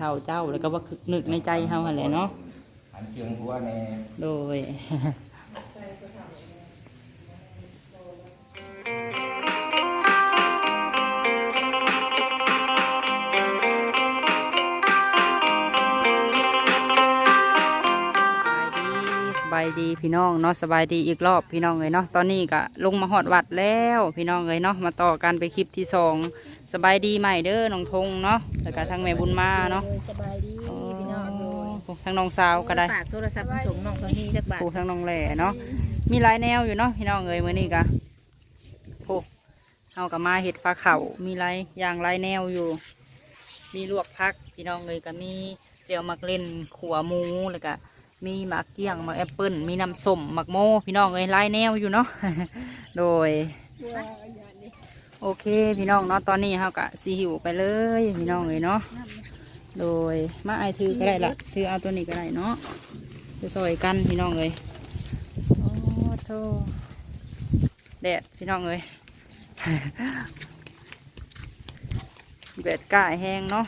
เฒ่าเจ้าแล้วก็ว่าคึกนึกในใจเฮาหั่นแหละเนาะหันเชียงหัวในโดย สบายดีพี่น้องเนาะสบายดีอีกรอบพี่น้องเลยเนาะตอนนี้ก็ลงมาหอดวัดแล้วพี่น้องเลยเนาะมาต่อกันไปคลิปที่สอง สบายดีใหม่เด้อน้องทงเนาะแล้วก็ทั้งแม่บุญมาเนาะโดยสบายดีพี่น้องโดยทั้งน้องสาวก็ได้ฝากโทรศัพท์ถุงน้องคนนี้จักบาทผูทั้งน้องแหล่เนาะมีหลายแนวอยู่เนาะพี่น้องเอ้ยมื้อนี้ก็โอ้เฮากับมาเห็ดปลาเข่ามีหลายอย่างหลายแนวอยู่ มีลวกพักพี่น้องเอ้ยก็มีเจียวมักเล่นขัวหมูแล้วก็มีหมากเกี้ยงหมากแอปเปิ้ลมีน้ำส้มหมากโมพี่น้องเอ้ยหลายแนวอยู่เนาะโดย โอเคพี่น้องเนาะตอนนี้เฮากะสีหิวไปเลยพี่น้องเลยเนาะโดยมาไอายถือก็ได้ละถือเอาตัวนี้ก็ได้เนาะจะซอยกันพี่น้องเลยโอ้โธ่แดดพี่น้องเลยแดดก่ายแห้งเนาะ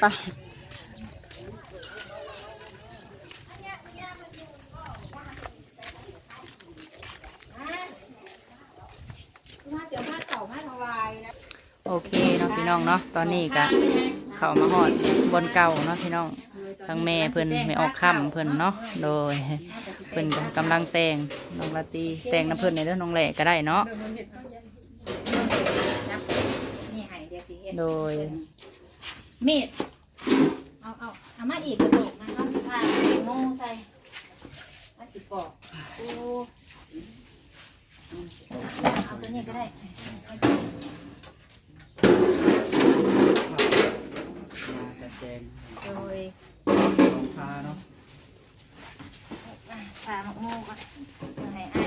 ไป มาเดี๋ยวมาเต่ามาทลายนะ โอเคเนาะพี่น้องเนาะตอนนี้กะเข้ามาหอดบนเก่าเนาะพี่น้องทั้งแม่เพิ่นไม่ออกค่ำเพิ่นเนาะโดยเพิ่นก็กำลังแต่งน้องลาตีแต่งน้ำเพิ่นในเรื่องน้องแหล่ก็ได้เนาะนี่ให้เดียวสิเฮ็ดโดยมีดเอาเอาเอามาอีกกระโดดนะเอาสิผ้าโม่ใส่มาสิปอกโอ้ เอาตัวนี้ก็ได้จัดแจงโดยของพาเนาะผ้าหมกโม่ก่อนให้ไอ้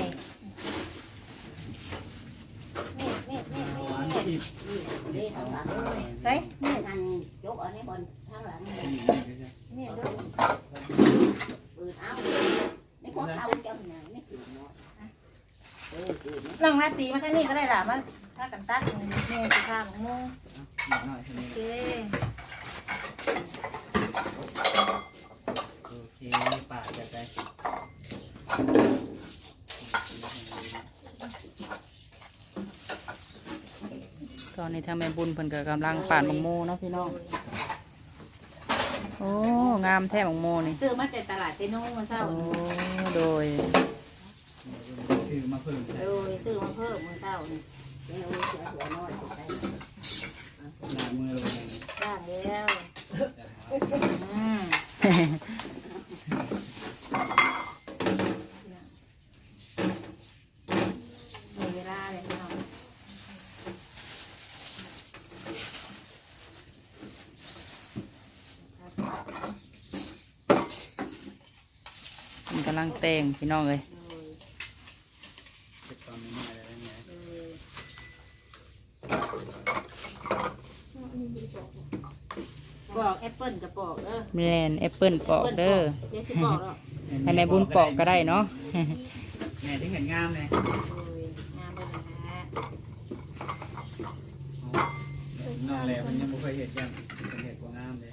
มีดมีดมีดมีดใส่นี่มันยก ở đây bồn thang là nó มีดดู ừ áo nó có tao trong nhà nó kiểu nó ừ ừ nó ลองมาตีมาทางนี้ก็ได้ล่ะมาถ้ากันตัดแม่สิผ้าหมกโม่หน่อยใช่ไหมโอเคโอเคป่าจัดไปตอนนี้ทางแม่บุญเพิ่นก็กำลังปานมังโมเนาะพี่น้อง โอ้ งามแท้มังโมนี่ซื้อมาจากตลาดเซโนมาเศร้าโอ้ โดย เพิ่มโดยซื้อมาเพิ่มมาเศร้านี่ cái ôi trời ơi nó thì đây หน้ามือลงย่างแล้วอืมมีเวลาเลยพี่น้องมันกำลังแต่งพี่น้องเลย โดย เก็บตอนนี้อะไรได้ไหม โดย ปอกแอปเปิ้ลกับปอกเด้อแมนแอปเปิลปอกเด้อเดี๋ยวสิปอกหรอกให้แม่บุญปอกก็ได้เนาะ แม่ที่เห็นงามเลยโดยงามเลยนะฮะน้องแหล่มันยังไม่เคยเห็นยังเป็นเห็ดกว่างามเลย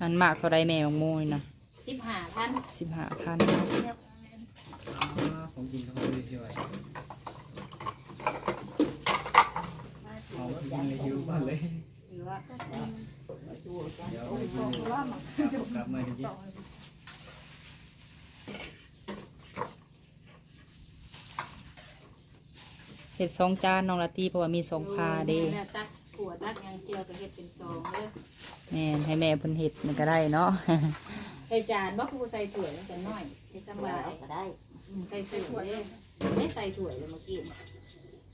อันมากเท่าไรแม่ของโมนี่นะสิบห้าพันสิบห้าพันผมกินเขาไม่ช่วยเอากินเลยหิวบ้านเลย หรือว่า เดี๋ยวไปกินกลับมาทีนี้เห็ดสองจานน้องละตีเพราะว่ามีสองพาเด้แล้วตักขัวตักยังเจียวก็เฮ็ดเป็นซองเด้อแม่นให้แม่เพิ่นเห็ดมันก็ได้เนาะ ใส่จานบ่คือใส่ถ้วยมันจะน้อยใส่สบาย ở đây อืมใส่ถ้วยเด้ไม่ใส่ถ้วยเลยเมื่อกี้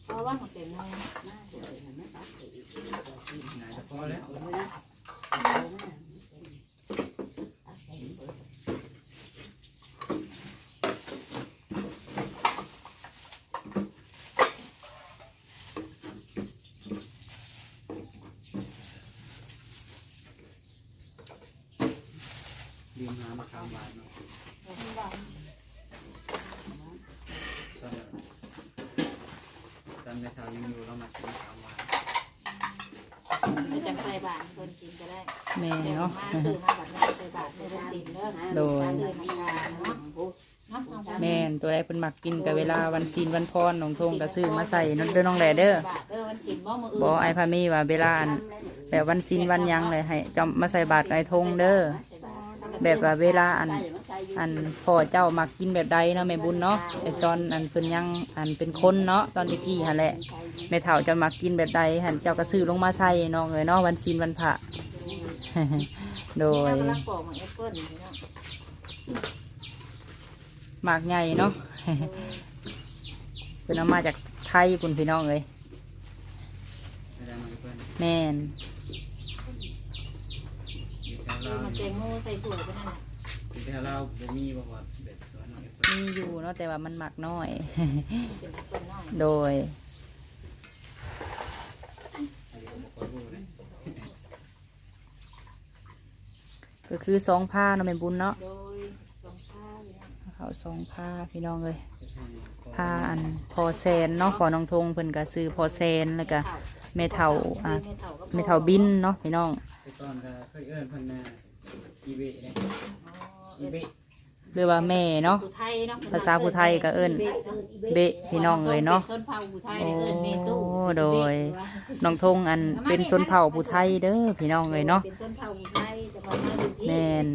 เพราะว่ามันเป็นน้อย nó rồi là nó bắt thì ไหนจะพอแล้ว roll in. โดยเลยมันกาเนาะเนาะน้องแม่นตัวใดเพิ่นมักกินกับเวลาวันศีลวันพรน้องทงก็ซื้อมาใส่นั่นเด้อน้องแหล่เด้อเด้อวันสินบ่มื้ออื่นบ่ไอ้พามีว่าเวลาอันแบบวันศีลวันหยังเลยให้จอมมาใส่บาตรกับไอ้ทงเด้อแบบว่าเวลาอันอันพ่อเจ้ามักกินแบบใดเนาะแม่บุญเนาะไอ้จอนอันเพิ่นยังอันเป็นคนเนาะตอนตะกี้หั่นแหละแม่เฒ่าจะมักกินแบบใดหั่นเจ้าก็ซื้อลงมาใส่น้องเอ้ยเนาะวันศีลวันพระ โดยนี่เรากำลังปอกมันแอปเปิ้ลนี่เนาะ หมากใหญ่เนาะเพิ่นเอามาจากไทยพุ่นพี่น้องเอ้ยไม่ได้มาเพื่อนแม่นอยู่แถวคือเรามันแตงโมใส่ถั่วไปนั่นน่ะอยู่แถวเราบ่มีบ่ว่าแบบสวนน้องแอปเปิ้ลมีอยู่เนาะแต่ว่ามันหมักน้อยเป็นแอปเปิ้ลน้อยโดยอันนี้บ่ค่อยรู้เลยก็คือสองผ้าเนาะแม่บุญเนาะ โดยสองข้าว เนี่ยเขาสองผ้าพี่น้องเลยจะให้ขอผ้าอันพอแซนเนาะพอน้องทงเพิ่นก็ซื้อพอแซนแล้วก็เมเทาอ่าเมเทาบินเนาะพี่น้องไปตอนก็เคยเอิ้นเพิ่นน่ะอีเบะเนี่ยอีเบะหรือว่าแม่เนาะผู้ไทยเนาะภาษาผู้ไทยก็เอิ้นเบะพี่น้องเลยเนาะส้นเผาผู้ไทยเนี่ยเอิ้นเมตู้โอ้โดยน้องทงอันเป็นชนเผ่าผู้ไทยเด้อพี่น้องเลยเนาะเป็นส้นเผาผู้ไทย แต่ว่ามาอยู่ที่แม่น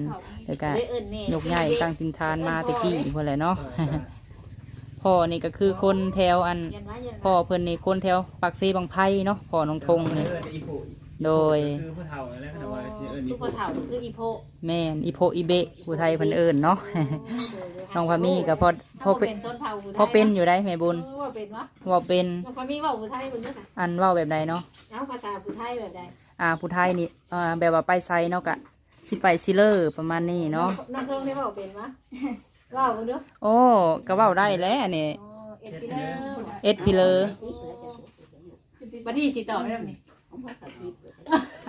แล้วก็เลยเอิ้นแม่ยกใหญ่ตั้งตินทานมาแตะกี้พุ่นแหละเนาะก็จะพ่อนี่ก็คือคนแถวอันเย็นไว้เย็นไว้พ่อเพิ่นนี่คนแถวปากซีบางไผ่เนาะพ่อน้องทงนี่เอิ้นอีโปอีโดยคือผู้เฒ่าแล้วก็ว่าสิเอิ้นอีลูกโปพ่อเฒ่าคืออีโพแม่นอีโพอีเบะผู้ไทยเพิ่นเอิ้นเนาะน้องพามีก็พอพอพ่อเป็เป็นนส้นเผาผู้ไทยพอเป็นอยู่ได้แม่บุญเออว่าเป็นวะว่าเป็นน้องพามีเว่าผู้ไทยเป็นด้วยค่ะอันเว้าแบบใดเนาะแล้วภาษาผู้ไทยแบบใดอ่าผู้ไทยนี่อ่าแบบว่าไปไซเนาะกะ สิไปซิเลอร์ประมาณนี้เนาะน้องเพิ่งได้เว่าเป็นวะเว่าเป็นด้วยโอ้ก็เว้าได้แหล้วนี่อ๋อเอ็ดกิเลอร์เอ็ดพิเลอร์บัดนี้สิต่อได้ไหม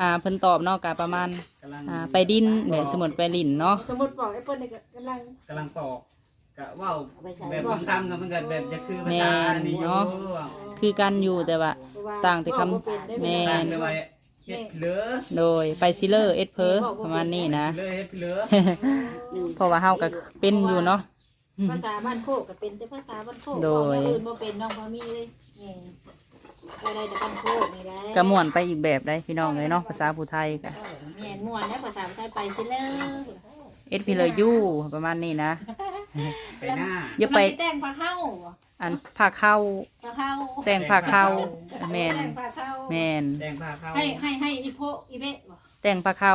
อ่าเพิ่นตอบเนาะกะประมาณกำลังอ่าไปดินแบบสมุดไปลินเนาะสมมติบอกแอปเปิ้ลเนี่ยกำลังกำลังปอกกะเว้าแบบคำคำๆกับมันก็แบบจะคือภาษานี่อยู่คือกันอยู่แต่ว่าต่างแต่คำเว้บ่เป็นได้ไหแม่ต่างกันไว้ เฮ็ดเหลือโดยไปซิเลอร์เอ็ดเพอประมาณนี้นะ เหลือเฮ็ดเหลือเพราะว่าเฮาก็เป็นอยู่เนาะ ภาษาบ้านโคกก็เป็นแต่ภาษาบ้านโคกโดยบอกอย่างอื่นบ่เป็นน้องพามีเลยนี่ก็ได้แต่บ้านโคกนี่ได้ก็ม่วนไปอีกแบบได้พี่น้องเลยเนาะภาษาผู้ไทยก็แม่นม่วนแล้วภาษาไทยไปซิเลอร์เอ็ดพิเลอร์ยูประมาณนี้นะ ไปหน้าอย่าไปมันสิแต่งผ้าเข้าบ่ อันผ้าเข้าผ้าเข้าแต่งผ้าเข้าแมนแต่งผ้าเข้าแมนแดงผ้าเข้าให้ให้ให้อีโพอีเบะบ่แต่งผ้าเข้า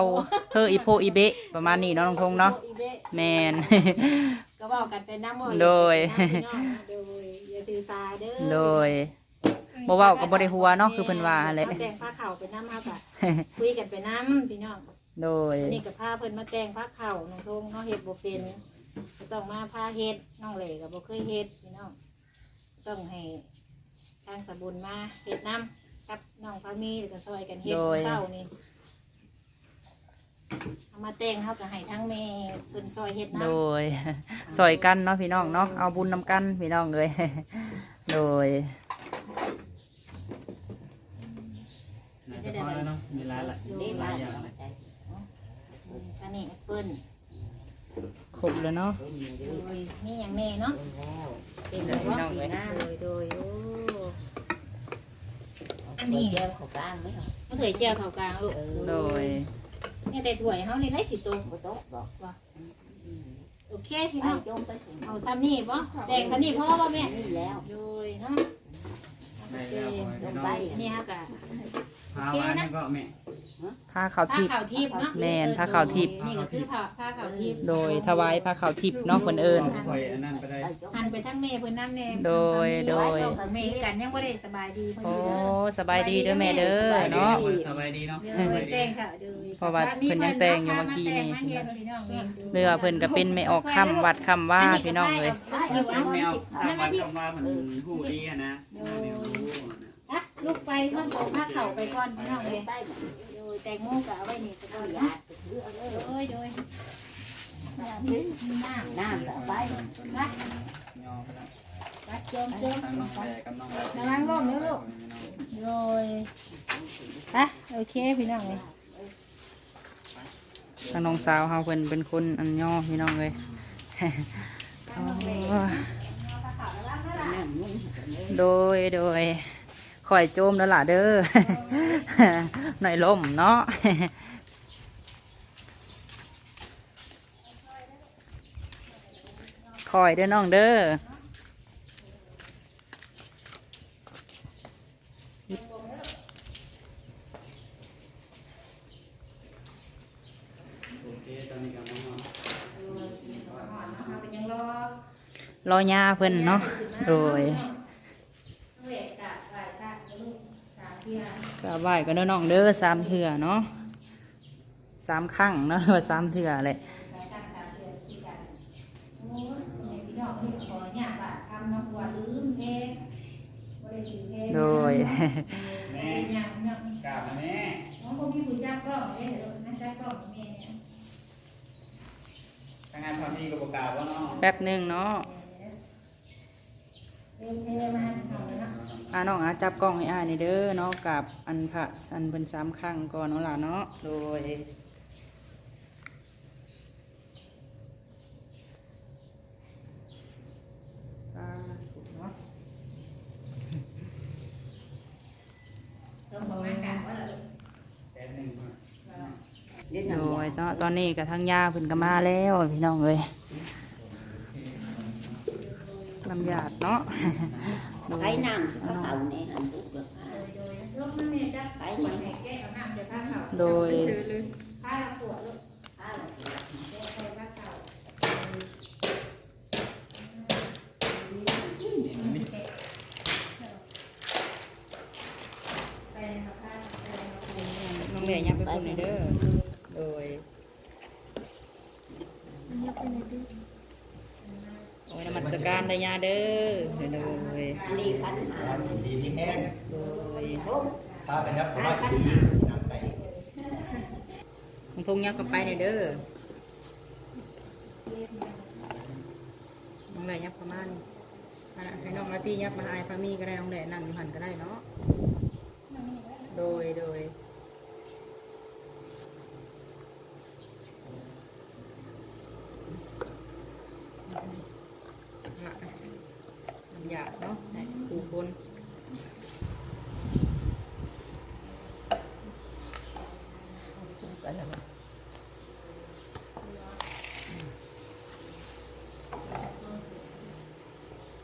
เธออีโพอีเบะประมาณนี้เนาะน้องทงเนาะอีเบะแมนก็เว้ากันเป็นน้ำบ่โดยโดยอย่าถือสาเด้อโดยบ่เว้าก็บ่ได้หัวเนาะคือเพิ่นว่าหั่นแหละมาแต่งผ้าเข่าเป็นน้ำเฮาก็คุยกันเป็นน้ำพี่น้องโดยอันนี้กับผ้าเพิ่นมาแต่งผ้าเข่าน้องทงเนาะเฮ็ดบ่เป็นก็ต้องมาผ้าเฮ็ดน้องเหล่ก็บ่เคยเฮ็ดพี่น้อง ต้องให้ทางสบุญมาเฮ็ดน้ำกับน้องพามีแล้วก็ซอยกันเฮ็ดมื้อเช้านี่เอามาแต่งเฮาก็ให้ทั้งแม่เพิ่นซอยเฮ็ดน้ำโดยซอยกันเนาะพี่น้องเนาะเอาบุญนำกันพี่น้องเลย โดย น่าจะพอแล้วเนาะมีหลายละหลายอย่างเลยอันนี้แอปเปิ้ล ครบแล้วเนาะโดยนี่อย่างแน่เนาะเป็นแบบว่าน้องเลยโดยโดยโอ้อันนี้เดียวของกลางไหมเหรอเขาถือแก้วเขากลางลูกโดยเนี่ยแต่ถ้วยเขานี่ได้สิตัวบ่โต๊ะบอกโอเคพี่ไปน้องโยมไปถึงเอาซ้ำนี่ป่ะแดงซ้ำนี่พ่อป่ะแม่นี่แล้วโดยเนาะได้แล้ วขอให้ลงน้องไปอันนี้ฮะกะพามานี่ก็แม่ผ้าขาวผ้าทิพย์ ขาวทิพย์เนาะแม่นผ้าขาวทิพย์ นี่ก็คือผ้าผ้าขาวทิพย์โดยถวายผ้าขาวทิพย์เนาะคนเอิญคอยอันนั้นไปได้หันไปทั้งแม่เพิ่นน้ำแน่โดยโดยแม่กันยังบ่ได้สบายดีเพิ่นโอ้เด้อสบายดีเด้อแม่เด้อเนาะ สบายดีเนาะเด้อแต่งค่ะเด้อเพราะว่าเพิ่นยังแต่งอยู่เมื่อกี้นี่ มาแต่งมาเฮ็ดพี่น้องเองเรือเพิ่นก็เป็นไม่ออกคำวัดคำว่าพี่น้องเลยไม่เอาทำมาทำมามันหูดีอะนะไม่รู้นะอะ ลูกไปข้างของผ้าเข่าไปก่อนพี่น้องเลยไปโดยแตงโมกะเอาไว้นี่ก็ก็ได้อยานะกถือเอาเลยโดยโดยมีน้ำน้ำก็ไปนะยอมไปแล้วตักจมจมทางน้องแพรกับน้องระวังร่มนะลูกโดยอะโอเคพี่น้องเลยทางน้องสาวเฮาเพิ่นเป็นคนอันย่อพี่น้องเลยอ๋อโดยโดย คอยโจมแล้วล่ะเด้อหน่อยล่มเนาะคอยเด้อน้องเด้อโอเคตอนนี้ก็น้องเป็นยังรอรอยาเพิ่นเนาะโดย เวกกะไหวกะลูกสามเที่ย กราบไหว้กันเด้อน้องเด้อสามเถื่อเนาะสามครั้งเนาะว่าสามเถื่อแหละสายตั้งสามเที่ยที่กันโอ้ยพี่น้องนี่ขอเนี่ยบาทคำน้ำบัวลืมเพงบ่ได้ถือเพงโดยแม่ยังเนาะกราบแม่น้องคงมีผู้จับกล้องเลยเดี๋ยวนั่งจับกล้องแม่เนี่ยทางงานทำนี่ก็บอกกล่าวว่าน้องแป๊บหนึงเนาะเดินเทมาเอาน้องอาจับกล้องให้อายนี่เด้อเนาะกับอันพระอันเป็นสามครั้งก่อนเนาะล่ะเนาะโดยสาธุเนาะต้องบอกว่าเราแป๊บหนึงก่อนเดี๋ยวโดยตอนนี้กับทางยาเพิ่นก็มาแล้วพี่น้องเอ้ยลำยาดเนาะ โดยไข่น้ำเขาเขาในหันตุกเลยโดยโดยลูกแม่จับไปไหนแก้เอาน้ำจะผ้าเขาโดยผ้าปวดลูกข้าวแก้ใส่ผ้าเขาใส่ผ้าใส่น้องเหล่ยับไปพูดหน่อยเด้อโดยโอ้ยนมัสการได้ยาเด้อโดยอั นนี้พันหาดีที่แห้งโดยถ้าไปยับผมว่าดีที่นำไปมึงพงยับกันไปหน่อยเด้อน้องเหล่ยับประมาณอันนั้นให้น้องลาตี้ยับมาไอ้ฟามีก็ได้น้องเหล่นั่งอยู่หันก็ได้เนาะ โดยโดยลำหยาดเนาะให้ ครูคนกันแล้ว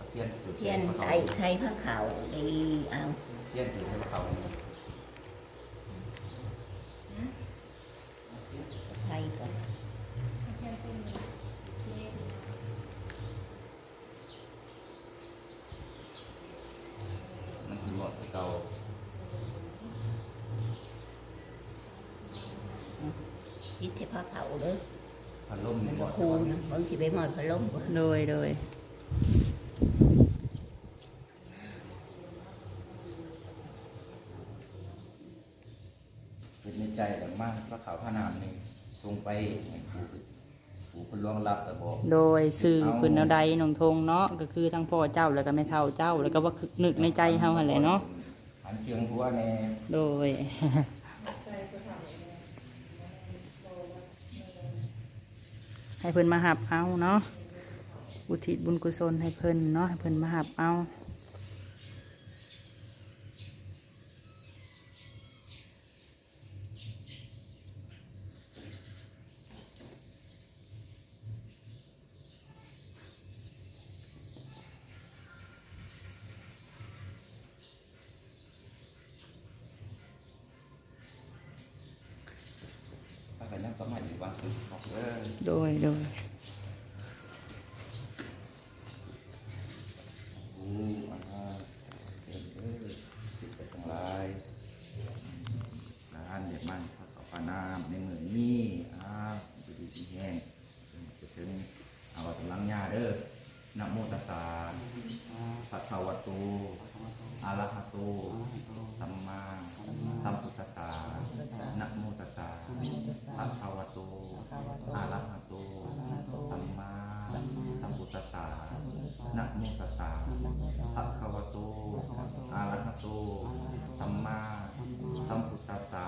เทียนจุดเทียน เขา ไข่ไข่พระเขาดีเอา เทียนจุดให้เขา ไข่ก่อน มันสิหมดเก่า ยิดที่พระเขาเด้อ พัดลมนี่หมด คูนะบางทีไป หมดพัดลมบ่โดยโดยเป็นในใจแต่มากพระขาวพระนามนี่ทรงไปให้ผู้ผู้คนล่วงลับแต่บอกโดยสื่อพื้นแนวใดหนองทงเนาะก็คือทั้งพ่อเจ้าแล้วก็แม่เฒ่าเจ้า แล้วก็ว่าคือนึกในใจเฮาหั่นแหละเนาะหันเชียงหัวแน่โดย ให้เพิ่นมาหับเอาเนาะอุทิศบุญกุศลให้เพิ่นเนาะให้เพิ่นมาหับเอาไปนั่งก็มาอยู่วันคือเขาเออ โดยโดย ผู้อาเออเออติดไปทั้งหลายร้านเด็ดมันพระขาวพระนามในมือนี้อ่าอยู่ดีที่แห้งจะถึงเอากำลังยาเด้อนะโมตัสสะ ภะคะวะโต อะระหะโต สัมมาสัมพุทธัสสะนะโมตัสสะภะคะวะโต อะระหะโต สัมมาสัมพุทธัสสะนะ นะโมตัสสะสัพพะวะโตอะระหะโตสัมมาสัมพุทธัสสะ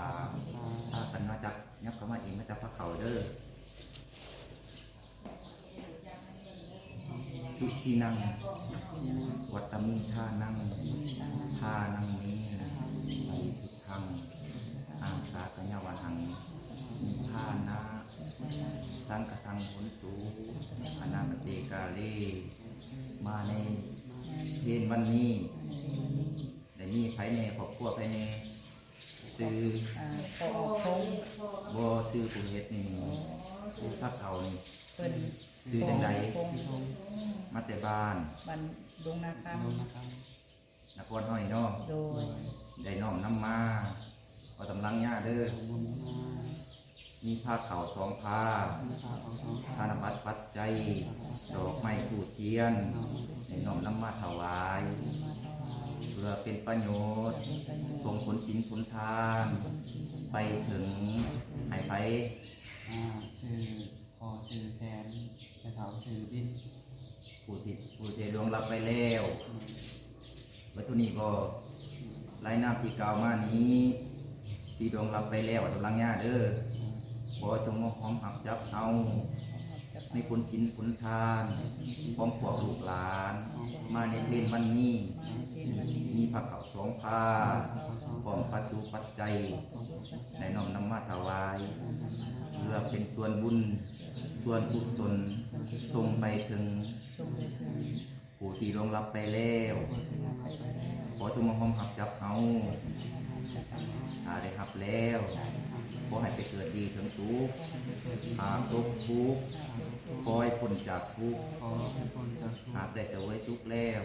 ถ้ากันมาจับยับเข้ามาเองมาจับพระเขาเด้อสุ ที่นั่ง วัตตมีท่านั่งท่านั่งนี้ปริสุทธังอาสากัญาวันหังนิพพานะสังกตังหุนตุอนาคเตกาเลมาในเพนวันนี้ได้มีภายในครอบครัวภายในซื้ออ่าพอออกทงบ่ซื้อผู้เฮ็ดนี่พักเอานี่เพิ่น ซื้อจังใดพอออกทงมาแต่บ้านบันดงนาคนครห้อยเนาะำโดยได้น้อมน้ำมาเอาตำลังย่าเด้อมีผ้าขาวสองผ้าธนบัตรปัจจัยดอกไม้ถูกเทียนได้น้อมน้ำมาถวายเพื่อเป็นประโยชน์ส่งผลสินผลทาน ไปถึงให้ไปอ่าชื่อพอชื่อแซนกระ เถาชื่อบินผู้ที่ผู้ที่ดวงรับไปแล้ววัตถุนี้ก็รายน้ำที่กล่าวมานี้ ที่ดวงรับไปแล้วตำลังย่าเด้อขอจงมาหอมหับจับเอาในผลชิ้นผลทานพร้อมพวกลูกหลาน มาในเพลนวันนี้ มีมีผักเขาวสองพาพร้อมปัจจุปัจจัยในน้อมนำมาถวาย เพื่อเป็นส่วนบุญ ส่วนกุศล ส่งไปถึงจงไปถึงผู้ที่ลวงรับไปแล้วขอจงมาหอมหับจับเอาจักรถ้าได้หับแล้วขอให้ไปเกิดดีถึงสุขหากตกทุกข์คอยพ้นจากทุกข์ขอให้พ้นจากทุกหากข์ได้เสวยสุขแล้ว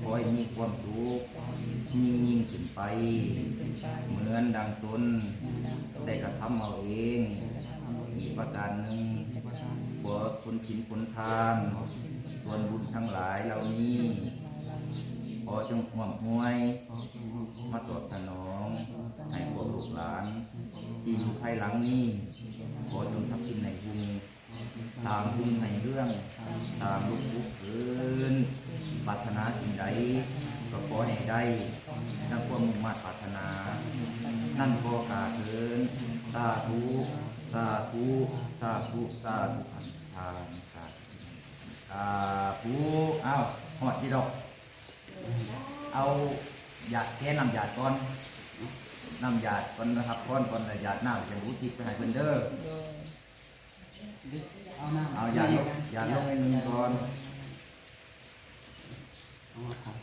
ขอให้มีความสุขยิ่งยิ่งขึ้นไป เหมือนดังตนได้กระทำเอาเอง อีกประการหนึ่ง ขอผลชินผลทาน ส่วนบุญทั้งหลายเหล่านี้ขอจงห่วงห้วย มาตอบสนองให้พวกลูกหลาน ที่อยู่ภายหลังนี้ขอจงทำกินในบุญสางบุญในเรื่องสางลูกบุกคืนปรารถนาสิ่งใดก็ขอให้ได้ดังความมุ่งมั่นปรารถนา นั่นก็กาเถินสาธุ สาธุ สาธุ สาธุ ทานสาธุสาธุอ้าวหอดที่ดอก เอาหยาดแก้น้ำหยาดก่อนน้ำหยาดก่อนนะครับก้อนก่อนแล้วหยาดน้ำจะรู้ทิศไปให้เพิ่นเด้อเอาน้าเอาหยาดลงหยาดลงให้หนึ่งก่อนเอามาครับ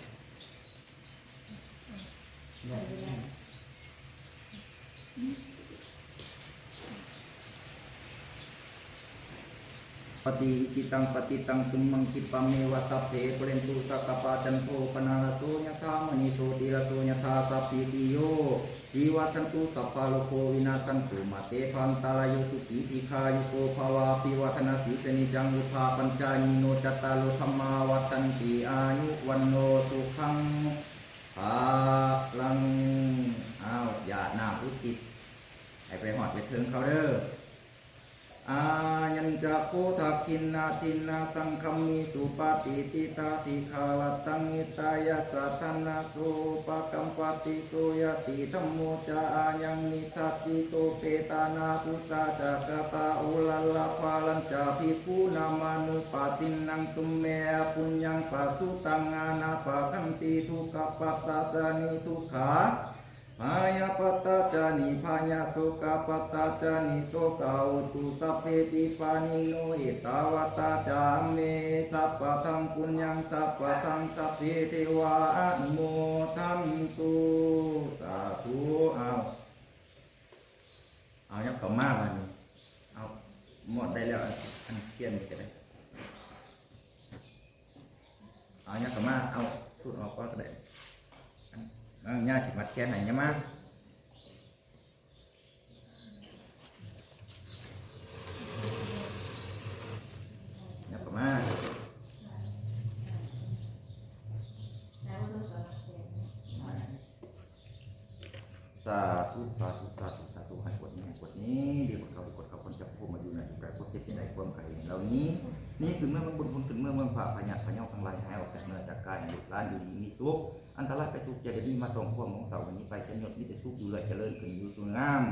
ป ฏิสิตังปฏิตังตุมมังคิปะเมวะสัพเพปุเรนตุสักปาจันโทปนาลโสยธามณิโสติระโสยธาสัพพิติโยวิวัสันตุสัพพะโลโควินาสันตุมาเตพันตาลายสุขีทีคายุโกภาวาปิวัฒนาสีสนิจังอุทาปัญจายิโนจตตารุธรรมาวัตันติอายุวันโนสุขังภาลังอ้าวอย่าหน้าพุติดให้ไปหอดไปเทิงเขาเด้อ อายัญจะโพธาคินนาทินนาสังคมีสุปฏิติตาติคาลตังอิตายาสัทนาสุปกัมปติสุยติธรรมโมจาอายังนิทัสสิโตเปตานาปุสาจักตาอุลลาภาลัญจาภิภูนามานุปตินังตุมเมปุญญังปัสสุตังอานาปะคันติทุกขปัตตาจานิทุกขา พายาปตตาจานิพายาโสกาปตตาจานิโสกาอุตุสัพเพปิปานิโนเอตาวตาจามเมสัพพะทังปุญญังสัพพะทังสัพเพเทวาอนุโมทันตุสาธุเอาเอายับเขามาบัดนี้เอาหมดได้แล้วอันเขียนก็ได้เอายับเขามาเอาชุดออกก็ได้ Vâng, nha chỉ mặt kia này nhá má. เสาร์วันนี้ไปเส้นหยดมิตรสุขอยู่เลยเจริญขึ้นอยู่สูงงาม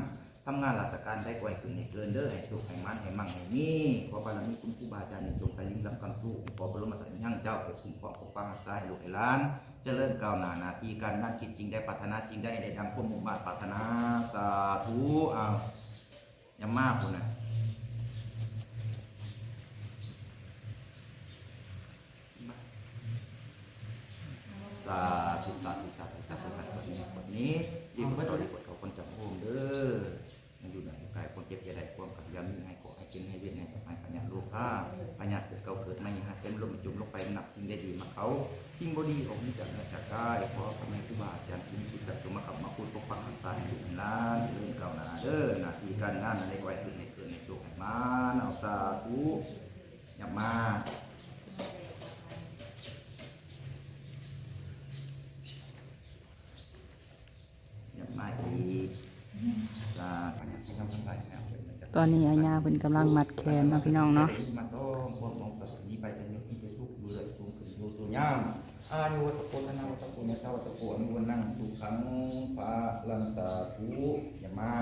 ทำงานราชการได้กว่าขึ้นให้เกินเด้อให้สุขให้มันให้มั่งให้มีขอบารมีคุณครูบาอาจารย์ในจงไปลิ้มรับคำสู้ขอบรมสัญญาเจ้าไปคุ้มครองปกปักรักษาให้ลูกให้ล้าน เจริญก้าวหน้าหนาทีการงานคิดจริงได้ปรารถนาสิ่งได้ได้ดังความมุ่งมั่นปรารถนาสาธุอ้าวยังมากคุณนะ เกิดในสุขให้มานเอาสาธุอย่ามาอย่ามาอีกสาธุให้ทำทั้งหลายนะครับตอนนี้อาญาเพิ่นกำลังมัดแขนเนาะพี่น้องเนาะมาต้องพวกมองสัตว์นี้ไปสัญญาณที่จะสุขอยู่เลยสูงขึ้นอยู่สูงยามอายุวัตโกธนาวัตโกยาสาวัตโกอนุวันนั่งสุขังพระลังสาธุอย่ามา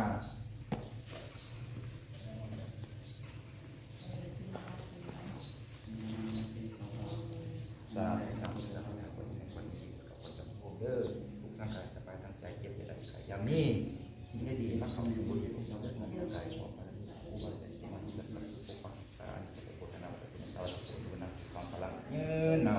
สาธุสาธุสาธุสาธุคนในคนดีกับคนจำพวกเด้อทุกทางกายสบายทางใจเจ็บอย่าได้ขายอย่างนี้สิ่งที่ดีมาเข้าอยู่บนอยู่ของเราเรื่องเงินกายของมันผู้บริสุทธิ์ที่มันเกิดมาสุขภาพสารวัตโกธนาวัตโกยาสาวัตโกอนุวันนั่งสุขังพลังเงินเอา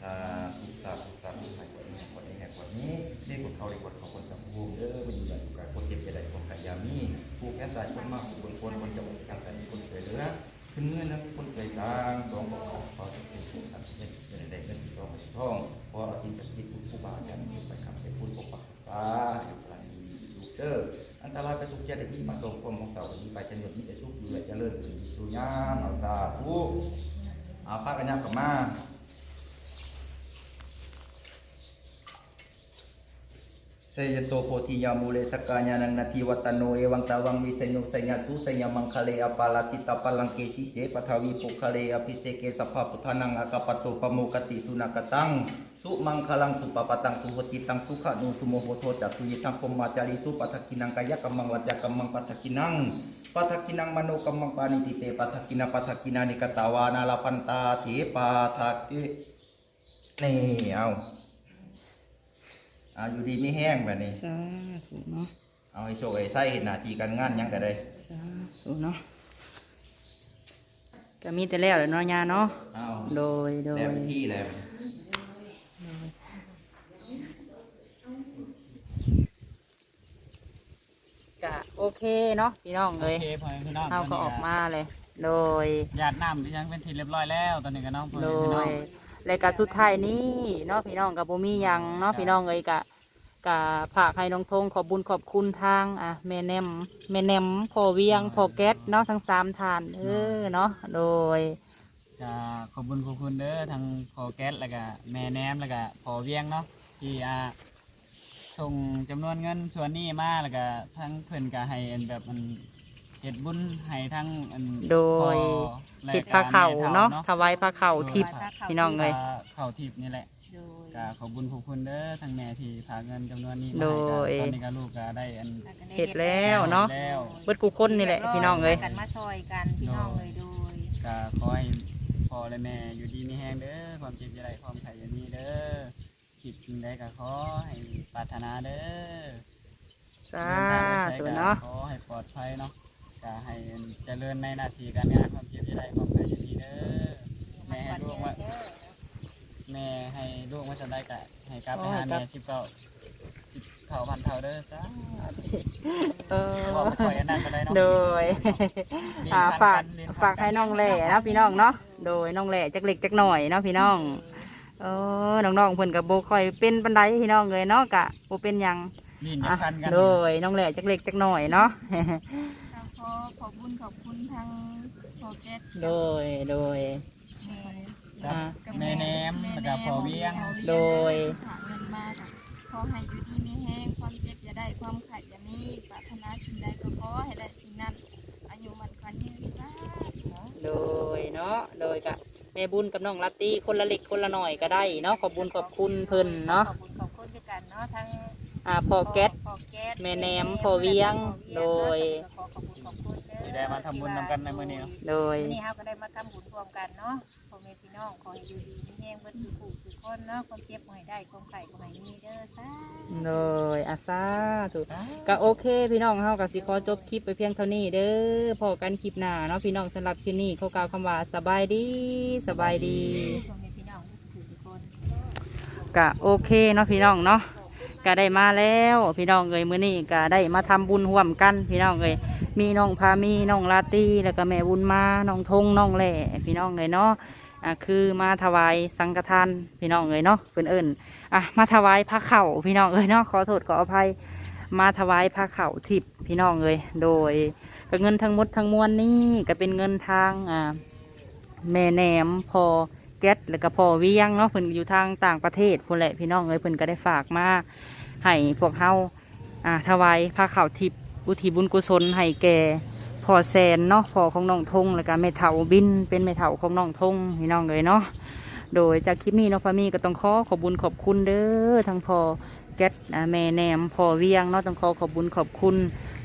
สาธุสาธุสาธุให้คนนี้ให้คนนี้ให้คนนี้เรียกคนเขาเรียกคนเขาคนจำพูเด้อมันอยู่อย่างอยู่กับคนเจ็บจะได้คนขายยามี ผู้แค่สายคนมากคนคนคนจะทำแต่มีคนช่วยเหลือขึ้นเงินนะคนช่วยสร้างสองบอกพอจะเป็นสุขอันเป็นเป็นได้เงินสิทองเงินทองพอเอาสิ่งจากที่ผู้ผู้บาอาจารย์ไปคำไปพูดปกปักษาอยู่พลังดีลูกเด้ออันตรายไปทุกข์จะได้ที่มาตรงความของเสาที่ไปเฉลี่ยมีแต่สุขอยู่และเจริญขึ้นสู่ยาเอาสาธุเอาพากันยับกลับมา เสยโตโพธิยามูเลสกายานังนาทีวัตโนเอวังตาวังวิเศโนสยาสุสยามังคะเลอปาลาจิตาปลังเกชิเสปทาวีปุคะเลอภิเสเกสภาพุทธานังอากาปโตปโมกติสุนักตังสุมังคลังสุปปตังสุหติตังสุขะนุสุโมโหโทจักสุยิตังปมาจาริสุปัทกินังกายกัมมังวัจกัมมังปัทกินังปัทกินังมโนกัมมังปานิติเตปัทกินาปัทกินานิกตาวานาลปันตาเถปาทักกินี่เอา เอาอยู่ดีไม่แห้งแบบนี้ สาธุเนาะเอาให้โชคให้ไส้เห็นหน้าที่การงานหยังก็ได้สาธุเนาะก็มีแต่แล้วแหละเนาะญาเนาะเอาโดยโดยแล้วไปที่แล้ว ก็โอเคเนาะพี่น้องโอเลยเคพ่อแม่พี่น้องเขาก็ออกมาเลย โดย ญาติน้ำที่ยังเป็นทีเรียบร้อยแล้วตอนนี้ก็น้องพ่อโดแม่พี่น้อยง รายการสุดท้ายนี้เนาะพี่น้องกับบ่มีหยังเนาะพี่น้องเอ้ยกะกะฝากให้น้องทงขอบบุญขอบคุณทางอะแม่แนมแม่แนมพอเวียงพอแก๊สเนาะทั้งสามทานเออเนาะโดยก็ขอบคุณขอบคุณเด้อทั้งพอแก๊สแล้วก็แม่แนมแล้วก็พอเวียงเนาะที่อ่าส่งจำนวนเงินส่วนนี้มาแล้วก็ทั้งเพิ่นก็ให้อันแบบมันเฮ็ดบุญให้ทั้งอันโดยพ่อและ เห็ดผ้าเข่าแม่ฒ่เนาะถวายผ้าเข่าทิพย์พี่น้องเลยผ้าเข่าทิพย์นี่แหละโดยก็ขอบคุณขอบคุณเด้อทั้งแม่ที่ฝากเงินจำนวนนี้มาโดให้ยก็ตอนนี้ก็ลูกก็ได้อันเห็ดแล้วเนาะแล้วเบิดกูคนนี่แหละพี่น้องเลยกันมาซอยกันพี่น้องเลยโดยก็ขอให้พ่อและแม่อยู่ดีมีแห้งเด้อความเจ็บจะได้ความไข่จะมีเด้อคิดจริงได้ก็ขอให้ปรารถนาเด้อสาเดินทางไปใช้ก็ธุเนาะขอให้ปลอดภัยเนาะ ก็ให้เจริญในหน้าที่การงานความเจ็บจะได้ความไข่จะมีเด้อแม่ให้ลูกว่าแม่ให้ลูกว่าจะได้ก็ให้กลับไปหาแม่สิบเก้าสิบเท่าพันเท่าเด้อจ้าเออบอกบ่ค่อยอันนั้นก็ได้เนาะโดยเรียนอ่าพันฝากนเรียนพันฝากให้น้องแหล่นะพี่น้องเนาะโดยน้องแหล่จักเล็กจักหน่อยเนาะพี่น้องเออน้องๆเพิ่นกับโบค่อยเป็นปันไดพี่น้องเลยเนาะกะโบเป็นหยังนี่ยัอะงพันกันโดยน้องแหล่จักเล็กจักหน่อยเนาะข อขอบคุณขอบคุณทางพออแก๊สโดยโดยแม่อ่าแม่แหนมแล้วก็พอเวียง โดย หาเงินมากขอให้อยู่ดีมีแห้งความเจ็บอย่าได้ความไข่อย่ามีปรารถนาสิ่งใดก็ขอให้ได้สิ่งนั้นอายุมันคันยืนซะโดยเนาะโดยกะแม่บุญกับน้องลัตตี้คนละเล็กคนละหน่อยก็ได้เนาะขอบบุญขอบคุณเพิ่นเนาะขอบคุณขอบคุณด้วยกันเนาะทั้งอ่าพอแก๊สพ่อแก๊สแม่แหนมพ่อเวียงโดย ขอขอบคุณขอบคุณเด้อ ที่ได้มาทำบุญนำกันในมื้อนี้เนาะโดย วันนี้เฮาก็ได้มาทำบุญรวมกันเนาะพ่อแม่พี่น้องขอให้อยู่ดีมีแห้งเบิดสุขุสุขคนเนาะความเจ็บบ่ให้ได้ความไข่บ่ให้มีเด้อซ่าโดยอาซาถูกก็โอเค พี่น้องเฮาก็สิขอจบคลิปไปเพียงเท่านี้เด้อพอกันคลิปหน้าเนาะพี่น้องสำหรับคลิปนี้เขากล่าวคำว่าสบายดีสบายดี พ่อแม่พี่น้องสุขุสุขคน ก็โอเคเนาะพี่น้องเนาะ ก็ได้มาแล้ว พี่น้องเอ้ยมื้อนี้ก็ได้มาทำบุญร่วมกัน พี่น้องเอ้ยมีน้องพามีน้องลาตี้แล้วก็แม่บุญมาน้องทงน้องแหล่พี่น้องเอ้ยเนาะอะคือมาถวายสังฆทานพี่น้องเอ้ยเนาะเพิ่อนเอิ้นอะมาถวายพระเข่าพี่น้องเอ้ยเนาะขอโทษขออภัยมาถวายพระเข่าทิพย์พี่น้องเอ้ยโดยก็เงินทั้งหมดทั้งมวลนี่ก็เป็นเงินทางอ่าแม่แหนมพอแก๊สแล้วก็พอเวียงเนาะเพิ่นอยู่ทางต่างประเทศพุ่นแหละพี่น้องเอ้ยเพิ่นก็ได้ฝากมา ให้พวกเฮาอ่าถวายพระข่าวทิพย์อุทิศบุญกุศลให้แก่พ่อแซนเนาะพ่อของน้องทงแล้วก็แม่เฒ่าบิน เป็นแม่เฒ่าของน้องทงพี่น้องเอ้ยเนาะโดยจากคลิปนี้น้องฟามีก็ต้องขอขอบบุญขอบคุณเด้อทั้งพ่อแก๊สอ่าแม่แหนมพ่อเวียงเนาะต้องขอขอบบุญขอบคุณ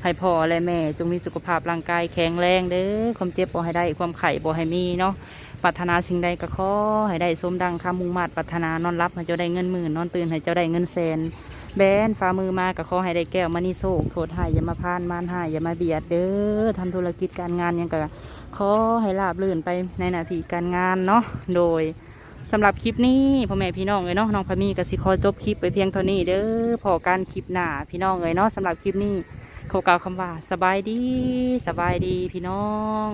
ให้พ่อและแม่ จงมีสุขภาพร่างกายแข็งแรงเด้อความเจ็บบ่ให้ได้ความไข้บ่ให้มีเนาะปรารถนาสิ่งใดก็ขอให้ได้สมดังคำมุ่งมาตรปรารถนานอนรับให้เจ้าได้เงินหมื่นนอนตื่นให้เจ้าได้เงินแสน แบนฝ่ามือมาก็ขอให้ได้แก้วมณีโศกโทษหายอย่ามาพานมานหายอย่ามาเบียดเด้อทำธุรกิจการงานยังก็ขอให้ราบรื่นไปในหน้าที่การงานเนาะโดยสำหรับคลิปนี้พ่อแม่พี่น้องเลยเนาะน้องพามีก็สิขอจบคลิปไปเพียงเท่านี้เด้อพอการคลิปหน้าพี่น้องเลยเนาะสำหรับคลิปนี้เขากล่าวคำว่าสบายดี สบายดีพี่น้อง